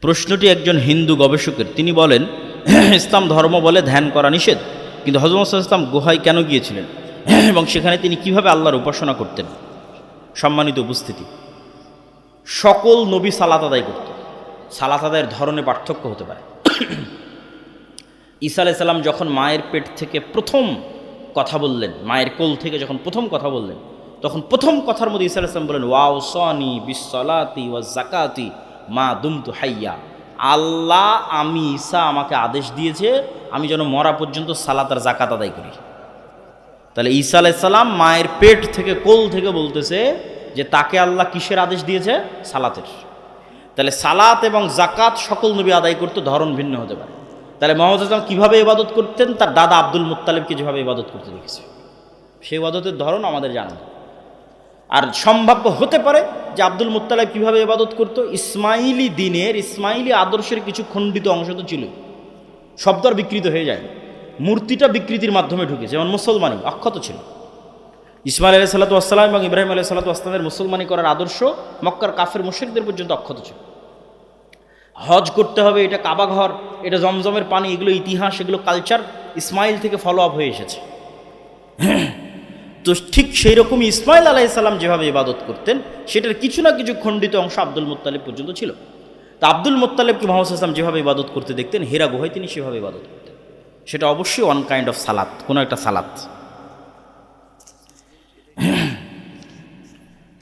প্রশ্নটি একজন হিন্দু গবেষকের। তিনি বলেন, ইসলাম ধর্ম বলে ধ্যান করা নিষেধ। কিন্তু হজরত ইসলাম গুহায় কেন গিয়েছিলেন? এবং সেখানে তিনি কীভাবে আল্লাহর উপাসনা করতেন? সম্মানিত উপস্থিতি। সকল নবী সালাত আদায় করত। সালাত আদায়ের ধরনে পার্থক্য হতে পারে। ঈসা আলাইসাল্লাম যখন মায়ের পেট থেকে প্রথম কথা বললেন, মায়ের কোল থেকে যখন প্রথম কথা বললেন, তখন প্রথম কথার মধ্যে ঈসা আলাইসলাম বললেন ওয়াও সনি বিসলাতি ওয়া জাকাতি মা দুমতু হাইয়া। আল্লাহ আমি ঈসা আমাকে আদেশ দিয়েছে, আমি যেন মরা পর্যন্ত সালাত আর জাকাত আদায় করি। তাহলে ঈসা আলাইসাল্লাম মায়ের পেট থেকে, কোল থেকে বলতেছে যে তাকে আল্লাহ কিসের আদেশ দিয়েছে? সালাতের। তাহলে সালাত এবং জাকাত সকল নবী আদায় করতে ধরন ভিন্ন হতে পারে। তাহলে মোহাম্মদ আসলাম কীভাবে ইবাদত করতেন? তার দাদা আব্দুল মুত্তালিবকে যেভাবে ইবাদত করতে দেখেছে। সেই ইবাদতের ধরন আমাদের জানা। আর সম্ভাব্য হতে পারে যে আব্দুল মুত্তালিব কীভাবে ইবাদত করতো? ইসমাইলি দিনের, ইসমাইলি আদর্শের কিছু খণ্ডিত অংশ তো ছিল। শব্দ আর বিকৃত হয়ে যায় মূর্তিটা বিকৃতির মাধ্যমে ঢুকেছে যেমন মুসলমানই অক্ষত ছিল। ইসমাইল আলাই সাল্লাতু আসসালাম এবং ইব্রাহিম আলাই সাল্লাতু আসলামের মুসলমানি করার আদর্শ মক্কার কাফের মুশ্রিকদের পর্যন্ত অক্ষত ছিল। হজ করতে হবে, এটা কাবাঘর এটা জমজমের পানি, এগুলো ইতিহাস, এগুলো কালচার ইসমাইল থেকে ফলো আপ হয়ে এসেছে। তো ঠিক সেই রকমই ইসমাইল আলাইসাল্লাম যেভাবে ইবাদত করতেন, সেটার কিছু না কিছু খণ্ডিত অংশ আব্দুল মোত্তালিব পর্যন্ত ছিল। তা আব্দুল মোত্তালিবকে মোহাম্মদ আসলাম যেভাবে ইবাদত করতে দেখতেন, হেরা গুহায় তিনি সেভাবে ইবাদত করতেন। সেটা অবশ্যই ওয়ান কাইন্ড অফ সালাত, কোনো একটা সালাত।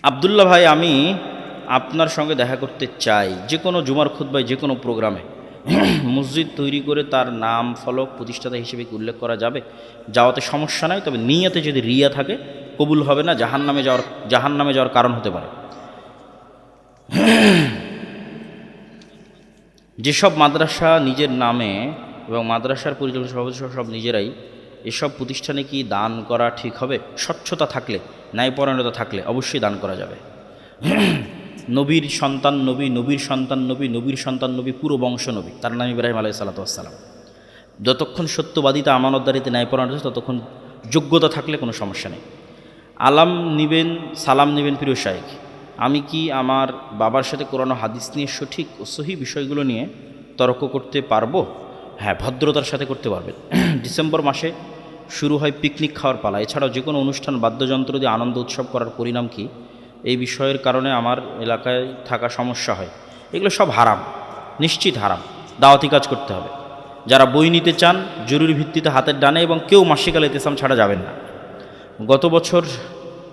আবদুল্লাহ ভাই, আমি আপনার সঙ্গে দেখা করতে চাই, যে কোনো জুমার খুদ্বায় যে কোনো প্রোগ্রামে। মসজিদ তৈরি করে তার নাম, ফলক, প্রতিষ্ঠাতা হিসেবে উল্লেখ করা যাবে? যাওয়াতে সমস্যা নাই, তবে নিয়াতে যদি রিয়া থাকে, কবুল হবে না জাহান নামে যাওয়ার জাহান নামে যাওয়ার কারণ হতে পারে। যেসব মাদ্রাসা নিজের নামে এবং মাদ্রাসার পরিচালনা সভাপতি সব নিজেরাই এসব প্রতিষ্ঠানে কি দান করা ঠিক হবে? স্বচ্ছতা থাকলে, ন্যায়পরায়ণতা থাকলে অবশ্যই দান করা যাবে। নবীর সন্তান নবী, নবীর সন্তান নবী, নবীর সন্তান নবী, পুরো বংশ নবী। তার নাম ইব্রাহিম আলাই সাল্লাতাম যতক্ষণ সত্যবাদিতা আমানতদারিতে ন্যায় ন্যায়পরায়ণ আছে ততক্ষণ যোগ্যতা থাকলে কোনো সমস্যা নেই। আলাম নিবেন, সালাম নিবেন প্রিয় শাহেক আমি কি আমার বাবার সাথে কোরআন হাদিস নিয়ে সঠিক ও সহি বিষয়গুলো নিয়ে তর্ক করতে পারব? হ্যাঁ ভদ্রতার সাথে করতে পারবেন। ডিসেম্বর মাসে শুরু হয় পিকনিক খাওয়ার পালা। এছাড়াও যে কোনো অনুষ্ঠান, বাদ্যযন্ত্র দিয়ে আনন্দ উৎসব করার পরিণাম কি? এই বিষয়ের কারণে আমার এলাকায় থাকা সমস্যা হয়। এগুলো সব হারাম, নিশ্চিত হারাম, দাওয়াতি কাজ করতে হবে। যারা বই নিতে চান, জরুরি ভিত্তিতে হাতের ডানে এবং কেউ মাসিকাল এতেসাম ছাড়া যাবেন না। গত বছর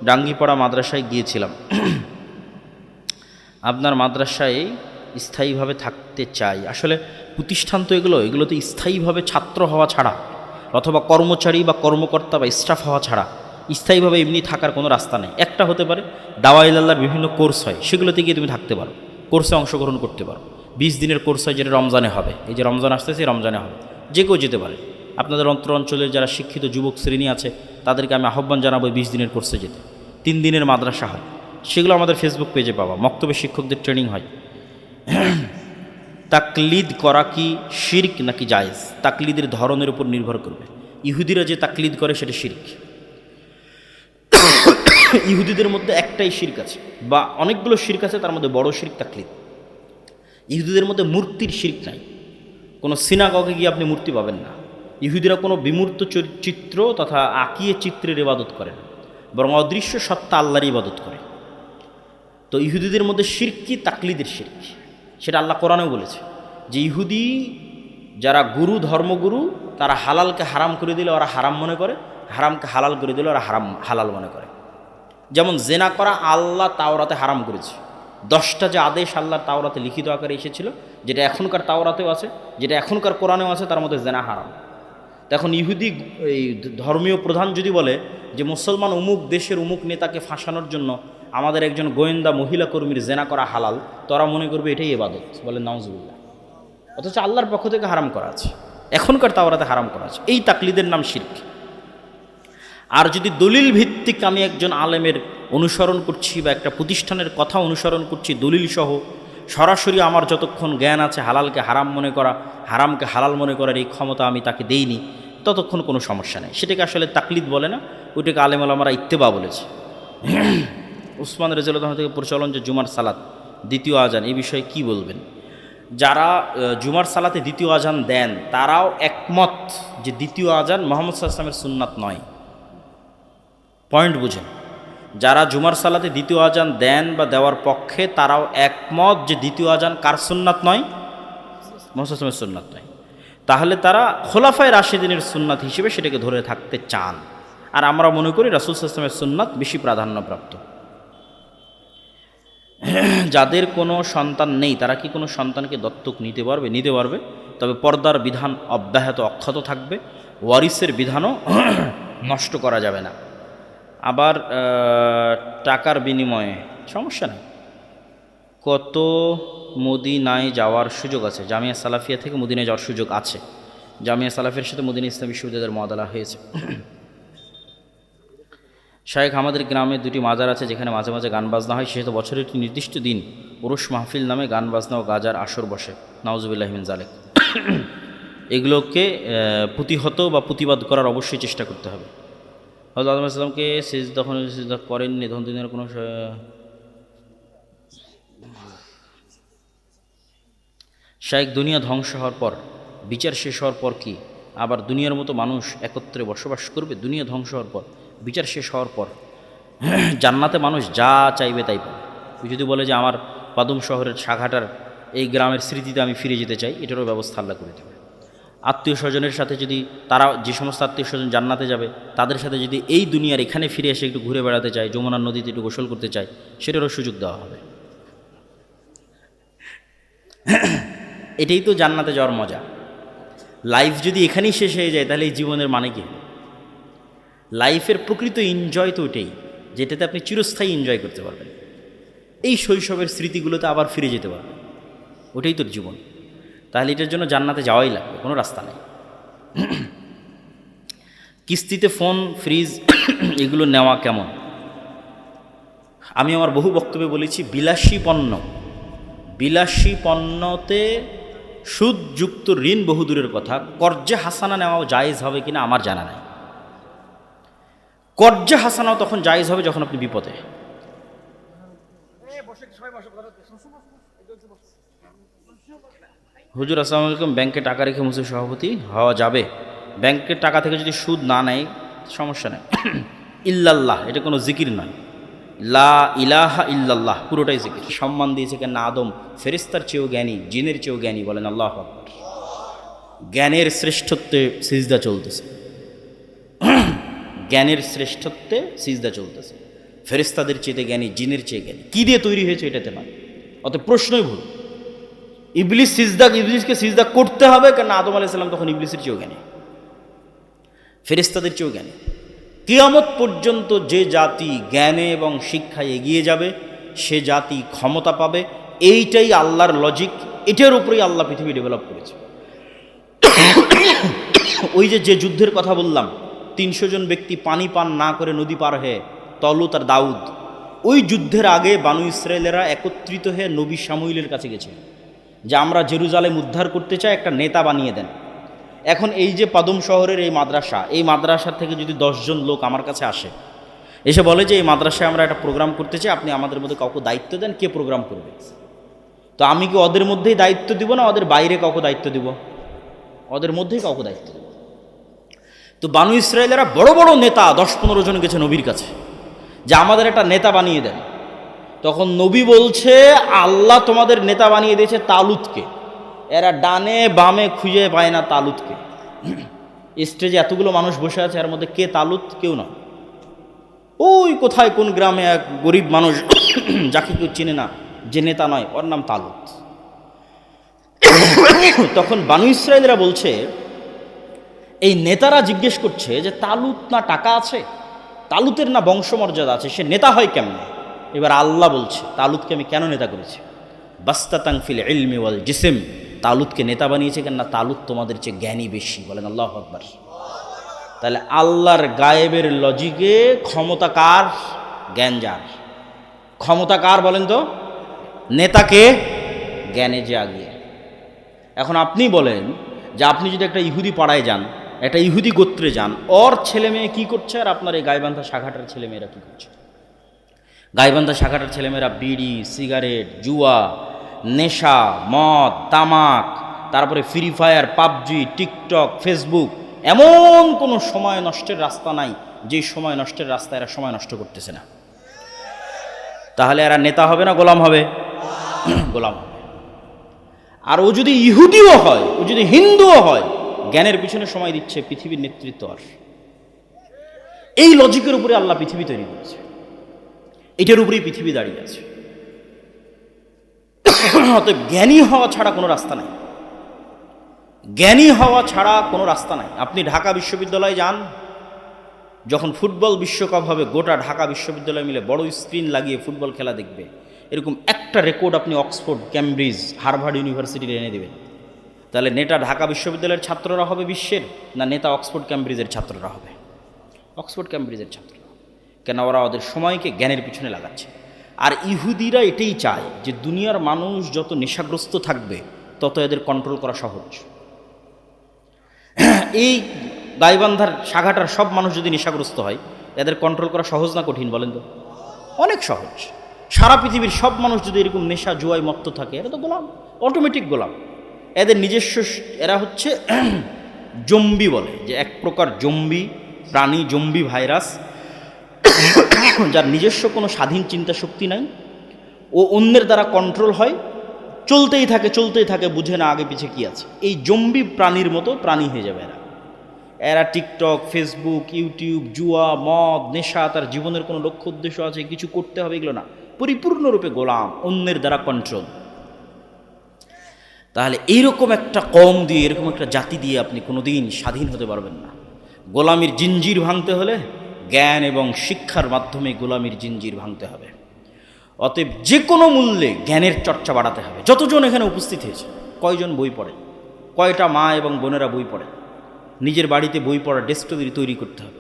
ডাঙ্গিপাড়া মাদ্রাসায় গিয়েছিলাম। আপনার মাদ্রাসায় স্থায়ীভাবে থাকতে চাই। আসলে প্রতিষ্ঠান তো এগুলো, এগুলোতে স্থায়ীভাবে ছাত্র হওয়া ছাড়া, অথবা কর্মচারী বা কর্মকর্তা বা স্টাফ হওয়া ছাড়া স্থায়ীভাবে এমনি থাকার কোনো রাস্তা নেই। একটা হতে পারে দাওয়াইলাল্লার বিভিন্ন কোর্স হয়, সেগুলোতে গিয়ে তুমি থাকতে পারো। কোর্সে অংশগ্রহণ করতে পারো। বিশ দিনের কোর্স হয় যেটা রমজানে হবে। এই যে রমজান আসতেছে রমজানে হবে। যে কেউ যেতে পারে। আপনাদের অন্তর অঞ্চলের যারা শিক্ষিত যুবক শ্রেণি আছে, তাদেরকে আমি আহ্বান জানাব বিশ দিনের কোর্সে যেতে। তিন দিনের মাদ্রাসা হয়। সেগুলো আমাদের ফেসবুক পেজে পাওয়া। মক্তব্য শিক্ষকদের ট্রেনিং হয়। তাকলিদ করা কি শির্ক নাকি জায়েজ? তাকলিদের ধরনের উপর নির্ভর করবে। ইহুদিরা যে তাকলিদ করে, সেটা শির্ক। ইহুদিদের মধ্যে একটাই শির্ক আছে, বা অনেকগুলো শির্ক আছে, তার মধ্যে বড় শির্ক তাকলিদ। ইহুদিদের মধ্যে মূর্তির শির্ক নাই। কোনো সিনাগকে গিয়ে আপনি মূর্তি পাবেন না। ইহুদিরা কোনো বিমূর্ত চিত্র তথা আঁকিয়ে চিত্রের ইবাদত করে না, বরং অদৃশ্য সত্তা আল্লাহর ইবাদত করে। তো ইহুদিদের মধ্যে শিরকি তাকলিদের শিরক। সেটা আল্লাহ কোরআনেও বলেছে যে ইহুদি যারা গুরু, ধর্মগুরু, তারা হালালকে হারাম করে দিলে ওরা হারাম মনে করে, হারামকে হালাল করে দিলে ওরা হারাম হালাল মনে করে। যেমন জেনা করা আল্লাহ তাওরাতে হারাম করেছে। দশটা যে আদেশ আল্লাহর তাওরাতে লিখিত আকারে এসেছিল, যেটা এখনকার তাওরাতেও আছে, যেটা এখনকার কোরআনেও আছে, তার মধ্যে জেনা হারাম। তো এখন ইহুদি এই ধর্মীয় প্রধান যদি বলে যে মুসলমান অমুক দেশের অমুক নেতাকে ফাঁসানোর জন্য আমাদের একজন গোয়েন্দা মহিলা কর্মীর জেনা করা হালাল তোরা মনে করবে এটাই এবাদত, বলে নওয়াজুল্লাহ অথচ আল্লাহর পক্ষ থেকে হারাম করা আছে। এখনকার তাওরাতে হারাম করা আছে। এই তাকলিদের নাম শির্ক। আর যদি দলিল ভিত্তিক আমি একজন আলেমের অনুসরণ করছি বা একটা প্রতিষ্ঠানের কথা অনুসরণ করছি দলিল সহ, সরাসরি আমার যতক্ষণ জ্ঞান আছে হালালকে হারাম মনে করা, হারামকে হালাল মনে করার এই ক্ষমতা আমি তাকে দেইনি, ততক্ষণ কোনো সমস্যা নেই। সেটাকে আসলে তাকলিদ বলে না, ওইটাকে আলেম আলামারা ইত্তেবা বলেছে। উসমান রেজাল্লাহ থেকে প্রচলন যে জুমার সালাত, দ্বিতীয় আজান এই বিষয়ে কি বলবেন? যারা জুমার সালাতে দ্বিতীয় আজান দেন, তারাও একমত যে দ্বিতীয় আজান মোহাম্মদ সাল্লামের সুন্নাত নয়। পয়েন্ট বুঝেন। যারা জুমার সালাতে দ্বিতীয় আজান দেন বা দেওয়ার পক্ষে, তারাও একমত যে দ্বিতীয় আজান কার সুন্নাত নয়? মোহাম্মদ সুন্নাত নয়। তাহলে তারা খোলাফায় রাশিদিনের সুন্নাত হিসেবে সেটাকে ধরে থাকতে চান। আর আমরা মনে করি রাসুল সাল্লামের সুন্নাত বেশি প্রাধান্যপ্রাপ্ত। যাদের কোনো সন্তান নেই, তারা কি কোনো সন্তানকে দত্তক নিতে পারবে? নিতে পারবে। তবে পর্দার বিধান অব্যাহত, অক্ষত থাকবে। ওয়ারিসের বিধানও নষ্ট করা যাবে না। আবার টাকার বিনিময়ে, সমস্যা নেই। কত মদিনায় যাওয়ার সুযোগ আছে? জামিয়া সালাফিয়া থেকে মদিনায় যাওয়ার সুযোগ আছে। জামিয়া সালাফিয়ার সাথে মদিনা ইসলাম বিশ্ববিদ্যালয়ের মদালা হয়েছে। শায়েখ, আমাদের গ্রামে দুটি মাজার আছে, যেখানে মাঝে মাঝে গান বাজনা হয়। সেহেতু বছরের একটি নির্দিষ্ট দিন পুরুষ মাহফিল নামে গান বাজনা ও গাজার আসর বসে। নওয়াজুবিল্লাহমিন জালেক এগুলোকে প্রতিহত বা প্রতিবাদ করার অবশ্যই চেষ্টা করতে হবে। হজরত আদম আসলামকে সিজদা যখন সিজদা করেননি? তখন দিনের কোনো শায়েক দুনিয়া ধ্বংস হওয়ার পর, বিচার শেষ হওয়ার পর কি? আবার দুনিয়ার মতো মানুষ একত্রে বসবাস করবে? দুনিয়া ধ্বংস হওয়ার পর, বিচার শেষ হওয়ার পর, জান্নাতে মানুষ যা চাইবে তাই পাবে। যদি বলে যে আমার পাদুম শহরের শাখাটার এই গ্রামের স্মৃতিতে আমি ফিরে যেতে চাই, এটারও ব্যবস্থা আল্লাহ করে দেবে। আত্মীয় স্বজনের সাথে যদি তারা যে সমস্ত আত্মীয় স্বজন জান্নাতে যাবে, তাদের সাথে যদি এই দুনিয়ার এখানে ফিরে এসে একটু ঘুরে বেড়াতে চায়, যমুনার নদীতে একটু গোসল করতে চায়, সেটারও সুযোগ দেওয়া হবে। এটাই তো জান্নাতে যাওয়ার মজা। লাইফ যদি এখানেই শেষ হয়ে যায়, তাহলে এই জীবনের মানে কি? লাইফের প্রকৃত এনজয় তো ওটাই যেটাতে আপনি চিরস্থায়ী এনজয় করতে পারবেন। এই শৈশবের স্মৃতিগুলোতে আবার ফিরে যেতে পারবেন। ওটাই তোর জীবন। তাহলে এটার জন্য জান্নাতে যাওয়াই লাগবে, কোনো রাস্তা নেই। কিস্তিতে ফোন, ফ্রিজ, এগুলো নেওয়া কেমন? আমি আমার বহু বক্তব্যে বলেছি বিলাসী পণ্য বিলাসী পণ্যতে সুদযুক্ত ঋণ বহু দূরের কথা, কর্জে হাসানা নেওয়াও জায়েজ হবে কিনা আমার জানা নাই। কর্জে হাসানাও তখন জায়েজ হবে যখন আপনি বিপদে। হুজুর, আসসালামু আলাইকুম। ব্যাংকে টাকা রেখে মুসলিম সভাপতি হওয়া যাবে? ব্যাংকের টাকা থেকে যদি সুদ না নেয়, সমস্যা নেই। ইল্লাল্লাহ, এটা কোনো জিকির নয়। লা ইলাহা ইল্লাল্লাহ, পুরোটাই জিকির। সম্মান দিয়েছে কেন? আদম ফেরিস্তার চেয়েও জ্ঞানী, জিনের চেয়েও জ্ঞানী বলেন আল্লাহ জ্ঞানের শ্রেষ্ঠত্বে সিজদা চলতেছে। জ্ঞানের শ্রেষ্ঠত্বে সিজদা চলতেছে। ফেরিস্তাদের চেয়ে জ্ঞানী, জিনের চেয়ে জ্ঞানী। কী দিয়ে তৈরি হয়েছে এটাতে নয় অত প্রশ্নই ভুল। ইবলিস সিজদা, ইবলিসকে সিজদা করতে হবে কেন আদম আলাইসাল্লাম তখন ইবলিসের চেয়েও জ্ঞানী। ফেরিস্তাদের চেয়েও জ্ঞানী। কিয়ামত পর্যন্ত যে জাতি জ্ঞানে এবং শিক্ষায় এগিয়ে যাবে, সে জাতি ক্ষমতা পাবে, এইটাই আল্লাহর লজিক এটার উপরেই আল্লাহ পৃথিবী ডেভেলপ করেছে। ওই যে যে যুদ্ধের কথা বললাম, তিনশো জন ব্যক্তি পানি পান না করে নদী পার হয়ে তলুত তার দাউদ, ওই যুদ্ধের আগে বানু ইসরায়েলেরা একত্রিত হয়ে নবী সামুইলের কাছে গেছে। যে আমরা জেরুজালেম উদ্ধার করতে চাই, একটা নেতা বানিয়ে দেন। এখন এই যে পাদম শহরের এই মাদ্রাসা এই মাদ্রাসা থেকে যদি দশজন লোক আমার কাছে আসে, এসে বলে যে এই মাদ্রাসায় আমরা একটা প্রোগ্রাম করতে চাই, আপনি আমাদের মধ্যে কাউকে দায়িত্ব দেন, কে প্রোগ্রাম করবে? তো আমি কি ওদের মধ্যেই দায়িত্ব দিব না ওদের বাইরে কাউকে দায়িত্ব দিব? ওদের মধ্যেই কাউকে দায়িত্ব দিব। তো বানু ইসরায়েলেরা বড় বড় নেতা, দশ পনেরো জন গেছে নবীর কাছে, যে আমাদের একটা নেতা বানিয়ে দেন। তখন নবী বলছে, আল্লাহ তোমাদের নেতা বানিয়ে দিয়েছে তালুতকে এরা ডানে বামে খুঁজে পায় না তালুতকে স্টেজে এতগুলো মানুষ বসে আছে, এর মধ্যে কে তালুত কেউ না। ওই কোথায় কোন গ্রামে এক গরিব মানুষ, যাকে কেউ চেনে না, যে নেতা নয়, ওর নাম তালুত তখন বানু ইসরায়েলরা বলছে, এই নেতারা জিজ্ঞেস করছে যে তালুত না টাকা আছে? তালুতের না বংশমর্যাদা আছে? সে নেতা হয় কেমনে? এবার আল্লাহ বলছে, তালুতকে আমি কেন নেতা করেছি? বাস্তা তাংফিল ইলমি ওয়াল জিসিম। তালুতকে নেতা বানিয়েছে কেন না তালুত তোমাদের চেয়ে জ্ঞানী বেশি, বলেন আল্লাহ আকবার। তাহলে আল্লাহর গায়েবের লজিকে ক্ষমতা কার? জ্ঞান যার। ক্ষমতা কার বলেন তো? নেতাকে জ্ঞানে যে আগিয়ে এখন আপনি বলেন যে আপনি যদি একটা ইহুদি পাড়ায় যান, একটা ইহুদি গোত্রে যান, ওর ছেলে মেয়ে কী করছে আর আপনার এই গাইবান্ধা শাখাটার ছেলে মেয়েরা কী করছে? গাইবান্ধা শাখাটার ছেলেমেয়েরা বিড়ি, সিগারেট, জুয়া, নেশা, মদ, তামাক, তারপরে Free Fire PUBG, TikTok, Facebook, এমন কোনো সময় নষ্টের রাস্তা নাই যেই সময় নষ্টের রাস্তা এরা সময় নষ্ট করতেছে না। তাহলে এরা নেতা হবে না গোলাম হবে? গোলাম হবে। আর ও যদি ইহুদিও হয়, ও যদি হিন্দুও হয়, জ্ঞানের পিছনে সময় দিচ্ছে পৃথিবীর নেতৃত্ব আর। এই লজিকের উপরে আল্লাহ পৃথিবী তৈরি করেছে। এটার উপরেই পৃথিবী দাঁড়িয়ে আছে। অতএব জ্ঞানী হওয়া ছাড়া কোনো রাস্তা নাই। জ্ঞানী হওয়া ছাড়া কোনো রাস্তা নাই। আপনি ঢাকা বিশ্ববিদ্যালয়ে যান, যখন ফুটবল বিশ্বকাপ হবে, গোটা ঢাকা বিশ্ববিদ্যালয় মিলে বড় স্ক্রিন লাগিয়ে ফুটবল খেলা দেখবে। এরকম একটা রেকর্ড আপনি অক্সফোর্ড, ক্যামব্রিজ, হার্ভার্ড ইউনিভার্সিটির এনে দেবেন। তাহলে নেতা ঢাকা বিশ্ববিদ্যালয়ের ছাত্ররা হবে বিশ্বের, না নেতা অক্সফোর্ড, ক্যামব্রিজের ছাত্ররা হবে? অক্সফোর্ড, ক্যামব্রিজের ছাত্ররা। কেন ওরা ওদের সময়কে জ্ঞানের পিছনে লাগাচ্ছে। আর ইহুদিরা এটাই চায় যে দুনিয়ার মানুষ যত নেশাগ্রস্ত থাকবে, তত এদের কন্ট্রোল করা সহজ। এই গাইবান্ধার শাখাটার সব মানুষ যদি নেশাগ্রস্ত হয়, এদের কন্ট্রোল করা সহজ না কঠিন বলেন তো? অনেক সহজ। সারা পৃথিবীর সব মানুষ যদি এরকম নেশা, জুয়ায় মত্ত থাকে, এরা তো গোলাম অটোমেটিক গোলাম। এদের নিজস্ব এরা হচ্ছে জম্বি বলে যে এক প্রকার জম্বি, প্রাণী জম্বি ভাইরাস যার নিজস্ব কোনো স্বাধীন চিন্তা শক্তি নাই। ও অন্যের দ্বারা কন্ট্রোল হয়। চলতেই থাকে চলতেই থাকে, বুঝে না আগে পিছে কি আছে। এই জম্বি প্রাণীর মতো প্রাণী হয়ে যাবে এরা। এরা টিকটক ফেসবুক ইউটিউব জুয়া, মদ, নেশা, তার জীবনের কোনো লক্ষ্য উদ্দেশ্য আছে, কিছু করতে হবে, এগুলো না। পরিপূর্ণরূপে গোলাম, অন্যের দ্বারা কন্ট্রোল তাহলে এইরকম একটা কম দিয়ে, এরকম একটা জাতি দিয়ে আপনি কোনোদিন স্বাধীন হতে পারবেন না। গোলামির জিঞ্জির ভাঙতে হলে জ্ঞান এবং শিক্ষার মাধ্যমে গোলামির জিঞ্জির ভাঙতে হবে। অতএব যে কোনো মূল্যে জ্ঞানের চর্চা বাড়াতে হবে। যতজন এখানে উপস্থিত হয়েছে, কয়জন বই পড়ে? কয়টা মা এবং বোনেরা বই পড়ে? নিজের বাড়িতে বই পড়ার ডেস্কটপি তৈরি করতে হবে।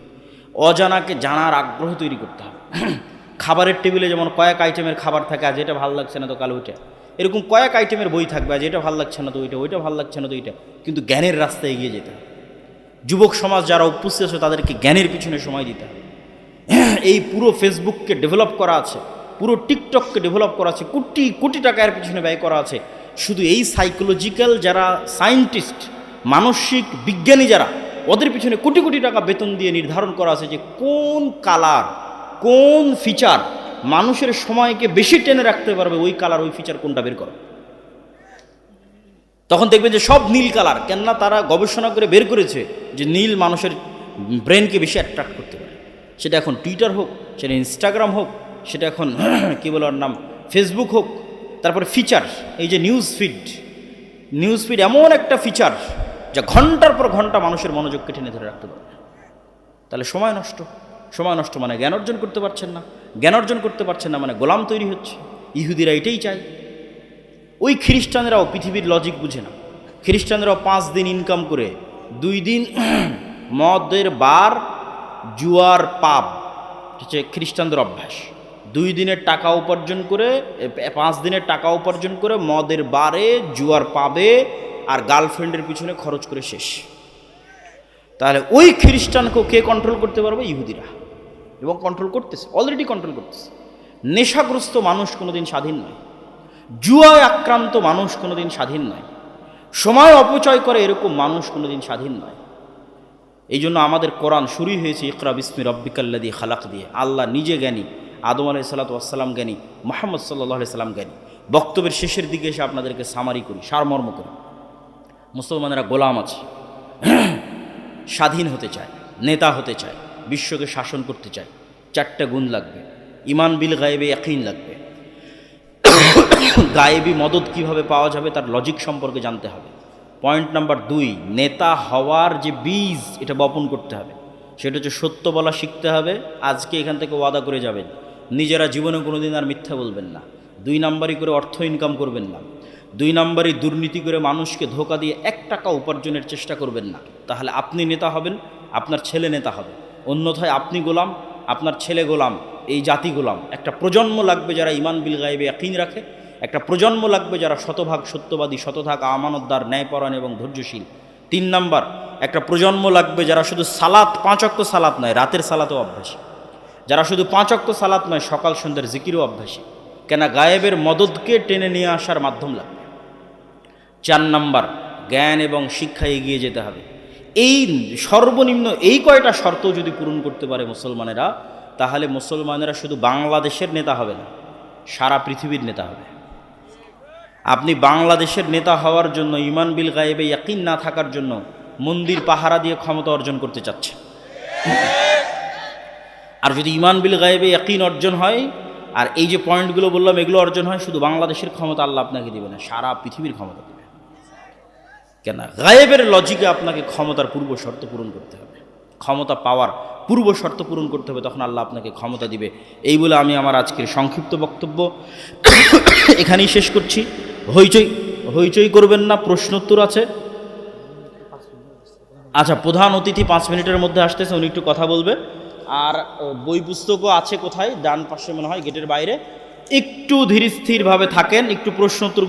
অজানাকে জানার আগ্রহ তৈরি করতে হবে। খাবারের টেবিলে যেমন কয়েক আইটেমের খাবার থাকে, আজ এটা ভালো লাগছে না তো কাল ওইটা। এরকম কয়েক আইটেমের বই থাকবে, আজ এটা ভালো লাগছে না তো ওইটা ওইটা ভালো লাগছে না তো ওইটা। কিন্তু জ্ঞানের রাস্তায় এগিয়ে যেতে হবে। যুবক সমাজ যারা উপস্থিত আছে, তাদেরকে জ্ঞানের পিছনে সময় দিতে হবে। এই পুরো ফেসবুককে ডেভেলপ করা আছে, পুরো টিকটককে ডেভেলপ করা আছে, কোটি কোটি টাকা এর পিছনে ব্যয় করা আছে। শুধু এই সাইকোলজিক্যাল যারা সায়েন্টিস্ট মানসিক বিজ্ঞানী যারা, ওদের পিছনে কোটি কোটি টাকা বেতন দিয়ে নির্ধারণ করা আছে যে কোন কালার কোন ফিচার মানুষের সময়কে বেশি টেনে রাখতে পারবে, ওই কালার ওই ফিচার কোনটা বের করো। তখন দেখবেন যে সব নীল কালার, কেননা তারা গবেষণা করে বের করেছে যে নীল মানুষের ব্রেনকে বেশি অ্যাট্রাক্ট করতে পারে। সেটা এখন টুইটার হোক, সেটা ইনস্টাগ্রাম হোক, সেটা এখন কী বলে ওর নাম? ফেসবুক হোক, তারপরে ফিচার এই যে নিউজ ফিড নিউজ ফিড এমন একটা ফিচার যা ঘণ্টার পর ঘণ্টা মানুষের মনোযোগকে টেনে ধরে রাখতে পারবে তাহলে সময় নষ্ট সময় নষ্ট মানে জ্ঞান অর্জন করতে পারছেন না, জ্ঞান অর্জন করতে পারছেন না মানে গোলাম তৈরি হচ্ছে, ইহুদিরা এটাই চায়। ওই খ্রিস্টানরাও পৃথিবীর লজিক বুঝে না। খ্রিস্টানরাও পাঁচ দিন ইনকাম করে, দুই দিন মদের বার, জুয়ার পাপ হচ্ছে খ্রিস্টানদের অভ্যাস। দুই দিনের টাকা উপার্জন করে পাঁচ দিনের টাকা উপার্জন করে মদের বারে, জুয়ার পাবে, আর গার্লফ্রেন্ডের পিছনে খরচ করে শেষ। তাহলে ওই খ্রিস্টানকেও কে কন্ট্রোল করতে পারবে? ইহুদিরা। এবং কন্ট্রোল করতেছে অলরেডি কন্ট্রোল করতেছে। নেশাগ্রস্ত মানুষ কোনোদিন স্বাধীন নয়। জুয়ায় আক্রান্ত মানুষ কোনোদিন স্বাধীন নয়। সময় অপচয় করে এরকম মানুষ কোনোদিন স্বাধীন নয়। এই জন্য আমাদের কোরআন শুরুই হয়েছে, ইকরা বিসমি রব্বিকাল্লাদি খালাক দিয়ে। আল্লাহ নিজে জ্ঞানী, আদম আলাই সাল্লাতাম জ্ঞানী, মোহাম্মদ সাল্লাহ সাল্লাম জ্ঞানী। বক্তব্যের শেষের দিকে এসে আপনাদেরকে সামারি করি, সারমর্ম করি। মুসলমানেরা গোলাম আছে, স্বাধীন হতে চায়, নেতা হতে চায়, বিশ্বকে শাসন করতে চায়, চারটা গুণ লাগবে। ইমান বিল গায়েবে একইন লাগবে। গায়েবী মদত কীভাবে পাওয়া যাবে তার লজিক সম্পর্কে জানতে হবে। পয়েন্ট নাম্বার দুই, নেতা হওয়ার যে বীজ, এটা বপন করতে হবে। সেটা হচ্ছে সত্য বলা শিখতে হবে, আজকে এখান থেকে ওয়াদা করে যাবেন। নিজেরা জীবনে কোনো দিন আর মিথ্যা বলবেন না। দুই নাম্বারই করে অর্থ ইনকাম করবেন না। দুই নাম্বারই দুর্নীতি করে মানুষকে ধোকা দিয়ে এক টাকা উপার্জনের চেষ্টা করবেন না। তাহলে আপনি নেতা হবেন, আপনার ছেলে নেতা হবে। অন্যথায় আপনি গোলাম, আপনার ছেলে গোলাম। এই জাতি গোলাম। একটা প্রজন্ম লাগবে যারা ইমান বিল গায়েবে একইন রাখে, একটা প্রজন্ম লাগবে যারা শতভাগ সত্যবাদী, শতভাগ আমানতদার, ন্যায়পরায়ণ এবং ধৈর্যশীল। তিন নাম্বার, একটা প্রজন্ম লাগবে যারা শুধু সালাত, পাঁচ অক্ত সালাত নয়, রাতের সালাতেও অভ্যাসী। যারা শুধু পাঁচ অক্ত সালাত নয়, সকাল সন্ধ্যার জিকিরও অভ্যাসী। কেন গায়েবের মদতকে টেনে নিয়ে আসার মাধ্যম লাগবে। চার নাম্বার, জ্ঞান এবং শিক্ষায় এগিয়ে যেতে হবে। এই সর্বনিম্ন, এই কয়টা শর্ত যদি পূরণ করতে পারে মুসলমানেরা তাহলে মুসলমানেরা শুধু বাংলাদেশের নেতা হবে না, সারা পৃথিবীর নেতা হবে। আপনি বাংলাদেশের নেতা হওয়ার জন্য ইমান বিল গায়েবে ইয়াকিন না থাকার জন্য মন্দির পাহারা দিয়ে ক্ষমতা অর্জন করতে চাচ্ছেন। আর যদি ইমান বিল গায়েবে ইয়াকিন অর্জন হয়, আর এই যে পয়েন্টগুলো বললাম, এগুলো অর্জন হয়, শুধু বাংলাদেশের ক্ষমতা আল্লাহ আপনাকে দেবে না, সারা পৃথিবীর ক্ষমতা দেবে। কেন গায়েবের লজিকে আপনাকে ক্ষমতার পূর্ব শর্ত পূরণ করতে হবে। ক্ষমতা পাওয়ার পূর্ব শর্ত পূরণ করতে হবে, তখন আল্লাহ আপনাকে ক্ষমতা দিবে। এই বলে আমি আমার আজকের সংক্ষিপ্ত বক্তব্য এখানেই শেষ করছি। হইচই হইচই করবেন না প্রশ্নোত্তর আছে। আচ্ছা প্রধান অতিথি পাঁচ মিনিটের মধ্যে আসতেছে, উনি একটু কথা বলবে। আর বই পুস্তকও আছে কোথায়? ডান পাশে মনে হয়, গেটের বাইরে। একটু ধীর স্থিরভাবে থাকেন, একটু প্রশ্নোত্তর